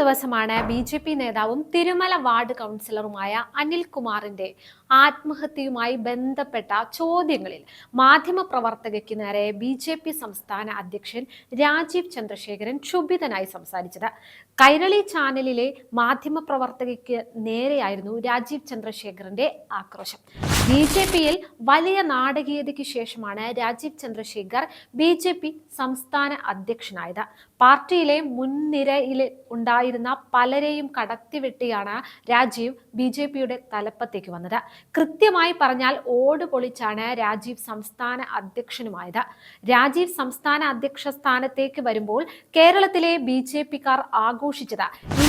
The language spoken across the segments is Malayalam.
ദിവസമാണ് ബി ജെ പി നേതാവും തിരുമല വാർഡ് കൗൺസിലറുമായ അനിൽകുമാറിന്റെ ആത്മഹത്യയുമായി ബന്ധപ്പെട്ട ചോദ്യങ്ങളിൽ മാധ്യമപ്രവർത്തകയ്ക്ക് നേരെ ബി ജെ പി സംസ്ഥാന അധ്യക്ഷൻ രാജീവ് ചന്ദ്രശേഖരൻ ക്ഷുഭിതനായി സംസാരിച്ചത്. കൈരളി ചാനലിലെ മാധ്യമപ്രവർത്തകയ്ക്ക് നേരെയായിരുന്നു രാജീവ് ചന്ദ്രശേഖരന്റെ ആക്രോശം. ബി ജെ പിയിൽ വലിയ നാടകീയതയ്ക്ക് ശേഷമാണ് Rajeev Chandrasekhar B J P സംസ്ഥാന അധ്യക്ഷനായത്. പാർട്ടിയിലെ മുൻനിരയിൽ ഉണ്ടായിരുന്ന പലരെയും കടത്തിവെട്ടിയാണ് രാജീവ് ബി ജെ പിയുടെ തലപ്പത്തേക്ക് വന്നത്. കൃത്യമായി പറഞ്ഞാൽ ഓട് പൊളിച്ചാണ് രാജീവ് സംസ്ഥാന അധ്യക്ഷനുമായത്. രാജീവ് സംസ്ഥാന അധ്യക്ഷ സ്ഥാനത്തേക്ക് വരുമ്പോൾ കേരളത്തിലെ ബി ജെ പിക്കാർ ആഘോഷിച്ചത്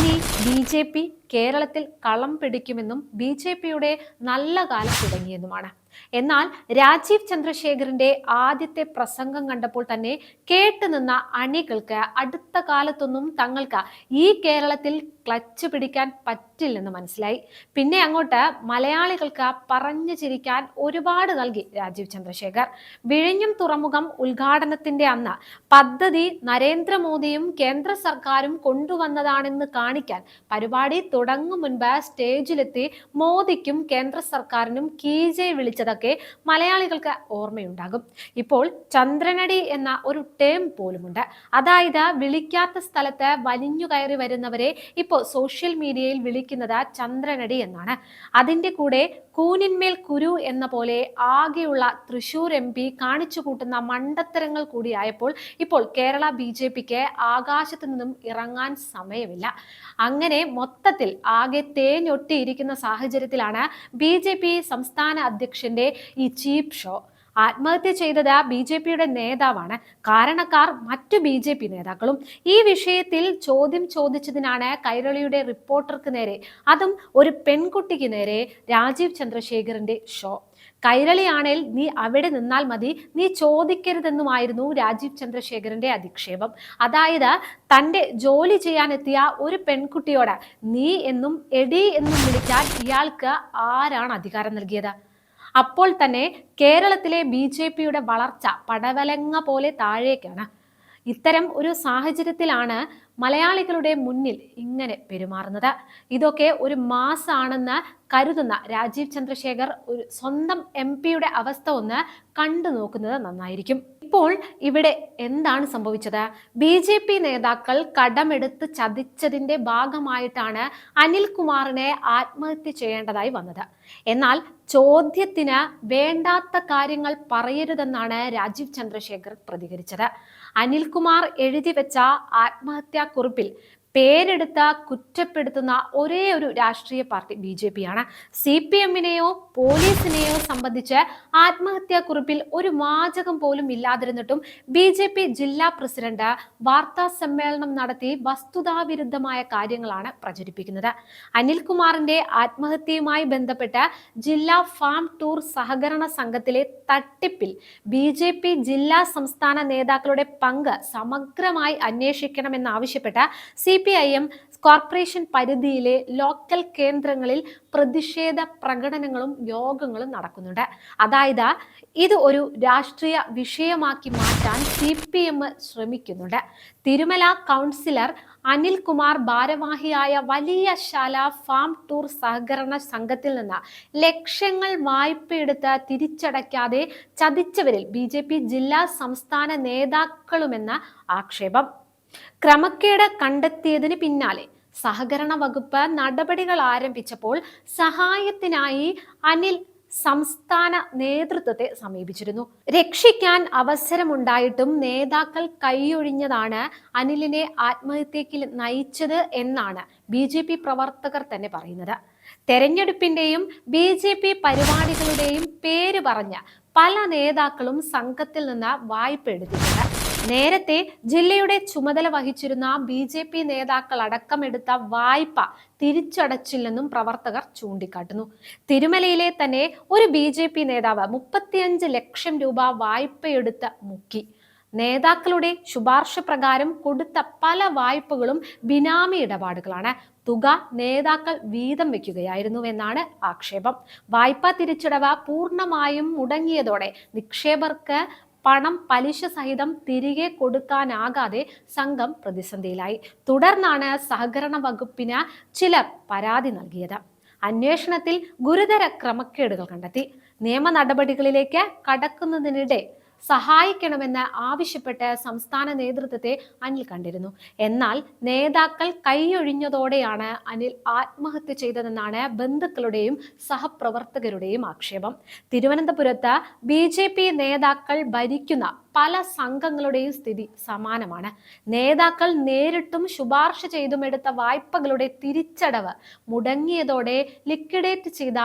ഇനി ബി ജെ പി കേരളത്തിൽ കളം പിടിക്കുമെന്നും ബി ജെ പിയുടെ നല്ല കാലം തുടങ്ങിയെന്നുമാണ്. എന്നാൽ രാജീവ് ചന്ദ്രശേഖറിന്റെ ആദ്യത്തെ പ്രസംഗം കണ്ടപ്പോൾ തന്നെ കേട്ടുനിന്ന അണികൾക്ക് അടുത്ത കാലത്തൊന്നും തങ്ങൾക്ക് ഈ കേരളത്തിൽ ക്ലച്ച് പിടിക്കാൻ പറ്റില്ലെന്ന് മനസ്സിലായി. പിന്നെ അങ്ങോട്ട് മലയാളികൾക്ക് പറഞ്ഞു ചിരിക്കാൻ ഒരുപാട് നൽകി രാജീവ് ചന്ദ്രശേഖർ. വിഴിഞ്ഞം തുറമുഖം ഉദ്ഘാടനത്തിന്റെ അന്ന് പദ്ധതി നരേന്ദ്രമോദിയും കേന്ദ്ര സർക്കാരും കൊണ്ടുവന്നതാണെന്ന് കാണിക്കാൻ പരിപാടി തുടങ്ങും മുൻപ് സ്റ്റേജിലെത്തി മോദിക്കും കേന്ദ്ര സർക്കാരിനും കീജെ വിളിച്ചതൊക്കെ മലയാളികൾക്ക് ഓർമ്മയുണ്ടാകും. ഇപ്പോൾ ചന്ദ്രനടി എന്ന ഒരു ടേം പോലുമുണ്ട്. അതായത് വിളിക്കാത്ത സ്ഥലത്ത് വലിഞ്ഞു കയറി വരുന്നവരെ ഇപ്പോൾ സോഷ്യൽ മീഡിയയിൽ വിളിക്കുന്നത് ചന്ദ്രനടി എന്നാണ്. അതിന്റെ കൂടെ കൂനിന്മേൽ കുരു എന്ന പോലെ ആകെയുള്ള തൃശൂർ എം പി കാണിച്ചു കൂട്ടുന്ന മണ്ടത്തരങ്ങൾ കൂടിയായപ്പോൾ ഇപ്പോൾ കേരള ബി ജെ പിക്ക് ആകാശത്ത് നിന്നും ഇറങ്ങാൻ സമയമില്ല. അങ്ങനെ മൊത്തത്തിൽ ആകെ തേഞ്ഞൊട്ടിയിരിക്കുന്ന സാഹചര്യത്തിലാണ് ബി ജെ പി സംസ്ഥാന അധ്യക്ഷന്റെ ഈ ചീപ്പ് ഷോ ആത്മഹത്യ ചെയ്തത് ബി ജെ പിയുടെ നേതാവാണ്. കാരണക്കാർ മറ്റു ബി ജെ പി നേതാക്കളും ഈ വിഷയത്തിൽ ചോദ്യം ചോദിച്ചതിനാണ് കൈരളിയുടെ റിപ്പോർട്ടർക്ക് നേരെ അതും ഒരു പെൺകുട്ടിക്ക് നേരെ രാജീവ് ചന്ദ്രശേഖറിന്റെ ഷോ. കൈരളിയാണേൽ നീ അവിടെ നിന്നാൽ മതി നീ ചോദിക്കരുതെന്നുമായിരുന്നു രാജീവ് ചന്ദ്രശേഖരന്റെ അധിക്ഷേപം. അതായത് തന്റെ ജോലി ചെയ്യാനെത്തിയ ഒരു പെൺകുട്ടിയോട് നീ എന്നും എടി എന്നും വിളിക്കാൻ ഇയാൾക്ക് ആരാണ് അധികാരം നൽകിയത്? അപ്പോൾ തന്നെ കേരളത്തിലെ ബി ജെ പിയുടെ വളർച്ച പടവലങ്ങ പോലെ താഴേക്കാണ്. ഇത്തരം ഒരു സാഹചര്യത്തിലാണ് മലയാളികളുടെ മുന്നിൽ ഇങ്ങനെ പെരുമാറുന്നത്. ഇതൊക്കെ ഒരു മാസാണെന്ന് കരുതുന്ന രാജീവ് ചന്ദ്രശേഖർ ഒരു സ്വന്തം എം പിയുടെ അവസ്ഥ ഒന്ന് കണ്ടു നോക്കുന്നത് നന്നായിരിക്കും. ഇപ്പോൾ ഇവിടെ എന്താണ് സംഭവിച്ചത്? ബി ജെ പി നേതാക്കൾ കടമെടുത്ത് ചതിച്ചതിന്റെ ഭാഗമായിട്ടാണ് അനിൽകുമാറിനെ ആത്മഹത്യ ചെയ്യേണ്ടതായി വന്നത്. എന്നാൽ ചോദ്യത്തിന് വേണ്ടാത്ത കാര്യങ്ങൾ പറയരുതെന്നാണ് രാജീവ് ചന്ദ്രശേഖർ പ്രതികരിച്ചത്. അനിൽകുമാർ എഴുതി വെച്ച ആത്മഹത്യാ കുറിപ്പിൽ പേരെടുത്ത കുറ്റപ്പെടുത്തുന്ന ഒരേ ഒരു രാഷ്ട്രീയ പാർട്ടി ബി ജെ പി ആണ്. സി പി എമ്മിനെയോ പോലീസിനെയോ സംബന്ധിച്ച് ആത്മഹത്യാ കുറിപ്പിൽ ഒരു വാചകം പോലും ഇല്ലാതിരുന്നിട്ടും ബി ജെ പി ജില്ലാ പ്രസിഡന്റ് വാർത്താ സമ്മേളനം നടത്തി വസ്തുതാവിരുദ്ധമായ കാര്യങ്ങളാണ് പ്രചരിപ്പിക്കുന്നത്. അനിൽകുമാറിന്റെ ആത്മഹത്യയുമായി ബന്ധപ്പെട്ട് ജില്ലാ ഫാം ടൂർ സഹകരണ സംഘത്തിലെ തട്ടിപ്പിൽ ബി ജെ പി ജില്ലാ സംസ്ഥാന നേതാക്കളുടെ പങ്ക് സമഗ്രമായി അന്വേഷിക്കണമെന്നാവശ്യപ്പെട്ട് C P I M corporation പരിധിയിലെ ലോക്കൽ കേന്ദ്രങ്ങളിൽ പ്രതിഷേധ പ്രകടനങ്ങളും യോഗങ്ങളും നടക്കുന്നുണ്ട്. അതായത് ഇത് ഒരു രാഷ്ട്രീയ വിഷയമാക്കി മാറ്റാൻ സി പി എം ശ്രമിക്കുന്നുണ്ട്. തിരുമല കൗൺസിലർ അനിൽകുമാർ ഭാരവാഹിയായ വലിയ ശാല ഫാം ടൂർ സഹകരണ സംഘത്തിൽ നിന്ന് ലക്ഷങ്ങൾ വായ്പയെടുത്ത് തിരിച്ചടയ്ക്കാതെ ചതിച്ചവരിൽ ബി ജില്ലാ സംസ്ഥാന നേതാക്കളുമെന്ന ആക്ഷേപം. ക്രമക്കേട് കണ്ടെത്തിയതിന് പിന്നാലെ സഹകരണ വകുപ്പ് നടപടികൾ ആരംഭിച്ചപ്പോൾ സഹായത്തിനായി അനിൽ സംസ്ഥാന നേതൃത്വത്തെ സമീപിച്ചിരുന്നു. രക്ഷിക്കാൻ അവസരമുണ്ടായിട്ടും നേതാക്കൾ കൈയൊഴിഞ്ഞതാണ് അനിലിനെ ആത്മഹത്യക്ക് നയിച്ചത് എന്നാണ് ബി ജെ പി പ്രവർത്തകർ തന്നെ പറയുന്നത്. തെരഞ്ഞെടുപ്പിന്റെയും ബി ജെ പി പരിപാടികളുടെയും പേര് പറഞ്ഞ പല നേതാക്കളും സംഘത്തിൽ നിന്ന് വായ്പ എടുത്തിട്ടുണ്ട്. നേരത്തെ ജില്ലയുടെ ചുമതല വഹിച്ചിരുന്ന ബി ജെ പി നേതാക്കൾ അടക്കമെടുത്ത വായ്പ തിരിച്ചടച്ചില്ലെന്നും പ്രവർത്തകർ ചൂണ്ടിക്കാട്ടുന്നു. തിരുമലയിലെ തന്നെ ഒരു ബി ജെ പി നേതാവ് മുപ്പത്തിയഞ്ച് ലക്ഷം രൂപ വായ്പയെടുത്ത് മുക്കി. നേതാക്കളുടെ ശുപാർശ പ്രകാരം കൊടുത്ത പല വായ്പകളും ബിനാമി ഇടപാടുകളാണ്. തുക നേതാക്കൾ വീതം വെക്കുകയായിരുന്നുവെന്നാണ് ആക്ഷേപം. വായ്പാ തിരിച്ചടവ് പൂർണമായും മുടങ്ങിയതോടെ നിക്ഷേപർക്ക് പണം പലിശ സഹിതം തിരികെ കൊടുക്കാനാകാതെ സംഘം പ്രതിസന്ധിയിലായി. തുടർന്നാണ് സഹകരണ വകുപ്പിന് ചിലർ പരാതി നൽകിയത്. അന്വേഷണത്തിൽ ഗുരുതര ക്രമക്കേടുകൾ കണ്ടെത്തി. നിയമ നടപടികളിലേക്ക് കടക്കുന്നതിനിടെ സഹായിക്കണമെന്ന് ആവശ്യപ്പെട്ട് സംസ്ഥാന നേതൃത്വത്തെ അനിൽ കണ്ടിരുന്നു. എന്നാൽ നേതാക്കൾ കൈയൊഴിഞ്ഞതോടെയാണ് അനിൽ ആത്മഹത്യ ചെയ്തതെന്നാണ് ബന്ധുക്കളുടെയും സഹപ്രവർത്തകരുടെയും ആക്ഷേപം. തിരുവനന്തപുരത്ത് ബി നേതാക്കൾ ഭരിക്കുന്ന പല സംഘങ്ങളുടെയും സ്ഥിതി സമാനമാണ്. നേതാക്കൾ നേരിട്ടും ശുപാർശ ചെയ്തും എടുത്ത വായ്പകളുടെ തിരിച്ചടവ് മുടങ്ങിയതോടെ ലിക്വിഡേറ്റ് ചെയ്ത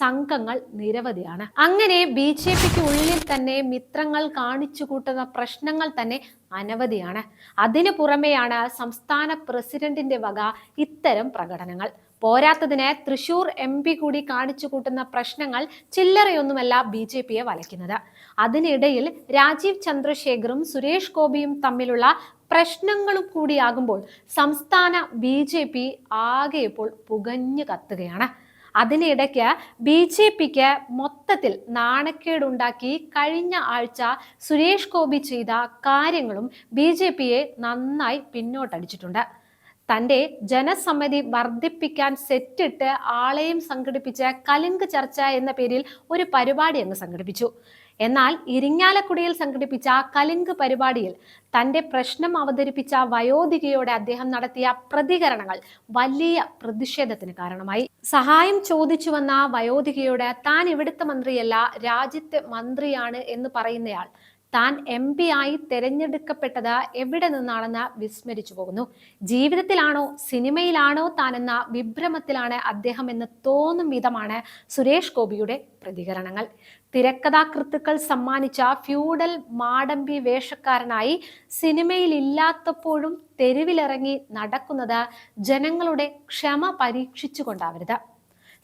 സംഘങ്ങൾ നിരവധിയാണ്. അങ്ങനെ ബി ജെ പിക്ക് ഉള്ളിൽ തന്നെ മിത്രങ്ങൾ കാണിച്ചു കൂട്ടുന്ന പ്രശ്നങ്ങൾ തന്നെ അനവധിയാണ്. അതിനു പുറമെയാണ് സംസ്ഥാന പ്രസിഡന്റിന്റെ വക ഇത്തരം പ്രകടനങ്ങൾ. പോരാത്തതിന് തൃശൂർ എം പി കൂടി കാണിച്ചു കൂട്ടുന്ന പ്രശ്നങ്ങൾ ചില്ലറയൊന്നുമല്ല ബി ജെ പിയെ വലയ്ക്കുന്നത്. അതിനിടയിൽ രാജീവ് ചന്ദ്രശേഖറും സുരേഷ് ഗോപിയും തമ്മിലുള്ള പ്രശ്നങ്ങളും കൂടിയാകുമ്പോൾ സംസ്ഥാന ബി ജെ പി ആകെ ഇപ്പോൾ പുകഞ്ഞു കത്തുകയാണ്. അതിനിടയ്ക്ക് ബി ജെ പിക്ക് മൊത്തത്തിൽ നാണക്കേടുണ്ടാക്കി കഴിഞ്ഞ ആഴ്ച സുരേഷ് ഗോപി ചെയ്ത കാര്യങ്ങളും ബി ജെ പിയെ നന്നായി പിന്നോട്ടടിച്ചിട്ടുണ്ട്. തന്റെ ജനസമ്മതി വർദ്ധിപ്പിക്കാൻ സെറ്റിട്ട് ആളെയും സംഘടിപ്പിച്ച കലിംഗ് ചർച്ച എന്ന പേരിൽ ഒരു പരിപാടി അങ്ങ് സംഘടിപ്പിച്ചു. എന്നാൽ ഇരിങ്ങാലക്കുടിയിൽ സംഘടിപ്പിച്ച കലിംഗ് പരിപാടിയിൽ തന്റെ പ്രശ്നം അവതരിപ്പിച്ച വയോധികയോടെ അദ്ദേഹം നടത്തിയ പ്രതികരണങ്ങൾ വലിയ പ്രതിഷേധത്തിന് കാരണമായി. സഹായം ചോദിച്ചു വന്ന വയോധികയോട് താൻ ഇവിടുത്തെ മന്ത്രിയല്ല രാജ്യത്തെ മന്ത്രിയാണ് എന്ന് പറയുന്നയാൾ താൻ എം പി ആയി തെരഞ്ഞെടുക്കപ്പെട്ടത് എവിടെ നിന്നാണെന്ന് വിസ്മരിച്ചു പോകുന്നു. ജീവിതത്തിലാണോ സിനിമയിലാണോ താനെന്ന വിഭ്രമത്തിലാണ് അദ്ദേഹം എന്ന് തോന്നും വിധമാണ് സുരേഷ് ഗോപിയുടെ പ്രതികരണങ്ങൾ. തിരക്കഥാകൃത്തുക്കൾ സമ്മാനിച്ച ഫ്യൂഡൽ മാടമ്പി വേഷക്കാരനായി സിനിമയിൽ ഇല്ലാത്തപ്പോഴും തെരുവിലിറങ്ങി നടക്കുന്നത് ജനങ്ങളുടെ ക്ഷമ പരീക്ഷിച്ചുകൊണ്ടാവരുത്.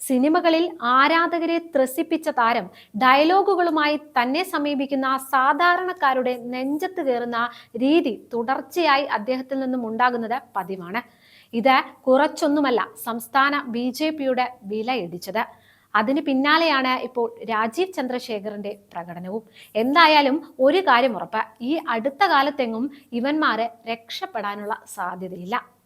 സിനിമകളിൽ ആരാധകരെ ത്രസിപ്പിച്ച താരം ഡയലോഗുകളുമായി തന്നെ സമീപിക്കുന്ന സാധാരണക്കാരുടെ നെഞ്ചത്ത് കയറുന്ന രീതി തുടർച്ചയായി അദ്ദേഹത്തിൽ നിന്നും ഉണ്ടാകുന്നത് പതിവാണ്. ഇത് കുറച്ചൊന്നുമല്ല സംസ്ഥാന ബി ജെ പിയുടെ വില ഇടിച്ചത് അതിന് പിന്നാലെയാണ് ഇപ്പോൾ രാജീവ് ചന്ദ്രശേഖറിന്റെ പ്രകടനവും. എന്തായാലും ഒരു കാര്യം ഉറപ്പ് ഈ അടുത്ത കാലത്തെങ്ങും ഇവന്മാരെ രക്ഷപ്പെടാനുള്ള സാധ്യതയില്ല.